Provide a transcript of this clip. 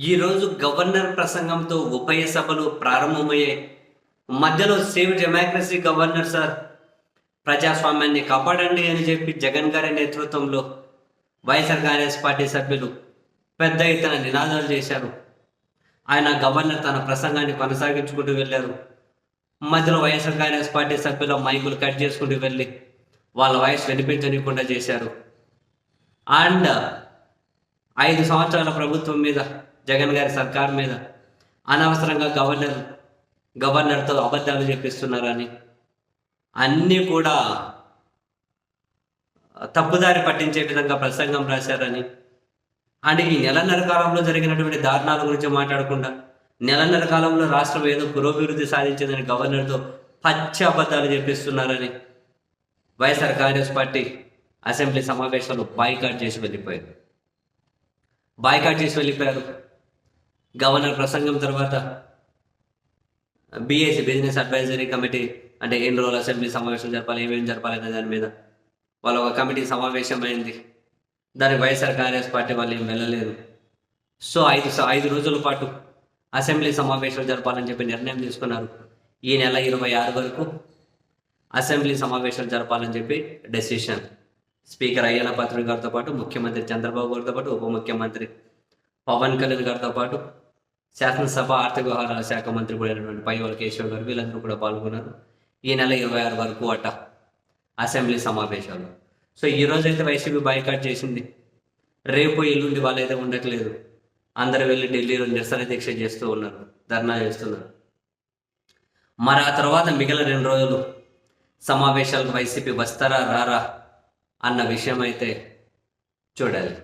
ఈరోజు గవర్నర్ ప్రసంగంతో ఉభయ సభలు ప్రారంభమయ్యాయి. మధ్యలో సేవ్ డెమోక్రసీ గవర్నర్ సార్ ప్రజాస్వామ్యాన్ని కాపాడండి అని చెప్పి జగన్ గారి నేతృత్వంలో వైఎస్ఆర్ కాంగ్రెస్ పార్టీ సభ్యులు పెద్ద ఎత్తున నినాదాలు చేశారు. ఆయన గవర్నర్ తన ప్రసంగాన్ని కొనసాగించుకుంటూ వెళ్ళారు. మధ్యలో వైఎస్ఆర్ కాంగ్రెస్ పార్టీ సభ్యుల మైకులు కట్ చేసుకుంటూ వెళ్ళి వాళ్ళ వాయిస్ వినిపించనీయకుండా చేశారు. అండ్ ఐదు సంవత్సరాల ప్రభుత్వం మీద జగన్ గారి సర్కార్ మీద అనవసరంగా గవర్నర్ గవర్నర్తో అబద్ధాలు చెప్పిస్తున్నారని. అన్నీ కూడా తప్పుదారి పట్టించే విధంగా ప్రసంగం రాశారని. అండ్ ఈ నెలన్నర కాలంలో జరిగినటువంటి దారుణాల గురించి మాట్లాడకుండా నెలన్నర కాలంలో రాష్ట్రం ఏదో పురోభివృద్ధి సాధించిందని గవర్నర్తో పచ్చి అబద్ధాలు చెప్పిస్తున్నారని వైఎస్ఆర్ కాంగ్రెస్ పార్టీ అసెంబ్లీ సమావేశాలు బాయ్కాట్ చేసి వెళ్ళిపోయారు బాయ్కాట్ చేసి వెళ్ళిపోయారు. గవర్నర్ ప్రసంగం తర్వాత బీఏసీ బిజినెస్ అడ్వైజరీ కమిటీ అంటే ఎన్ని రోజులు అసెంబ్లీ సమావేశం జరపాలి ఏమేమి జరపాలి అనే దాని మీద వాళ్ళ ఒక కమిటీ సమావేశం అయింది దానికి వైఎస్ఆర్ కాంగ్రెస్ పార్టీ వాళ్ళు ఏం వెళ్ళలేదు. సో ఐదు ఐదు రోజుల పాటు అసెంబ్లీ సమావేశాలు జరపాలని చెప్పి నిర్ణయం తీసుకున్నారు. ఈ నెల ఇరవై ఆరు వరకు అసెంబ్లీ సమావేశాలు జరపాలని చెప్పి డెసిషన్. స్పీకర్ అయ్యన పాత్రుడి గారితో పాటు ముఖ్యమంత్రి చంద్రబాబు గారితో పాటు ఉప ముఖ్యమంత్రి పవన్ కళ్యాణ్ గారితో పాటు శాసనసభ ఆర్థిక వ్యవహారాల శాఖ మంత్రి కూడా అయినటువంటి పైవల కేశవ్ గారు వీళ్ళందరూ కూడా పాల్గొన్నారు. ఈ నెల ఇరవై ఆరు వరకు అట అసెంబ్లీ సమావేశాలు సో ఈ రోజు అయితే వైసీపీ బైకాట్ చేసింది. రేపు ఎల్లుండి వాళ్ళైతే ఉండట్లేదు. అందరు వెళ్ళి ఢిల్లీలో నిరసన దీక్ష చేస్తూ ఉన్నారు ధర్నా చేస్తున్నారు. మరి ఆ తర్వాత మిగిలిన రెండు రోజులు సమావేశాలకు వైసీపీ వస్తారా రారా అన్న విషయం అయితే చూడాలి.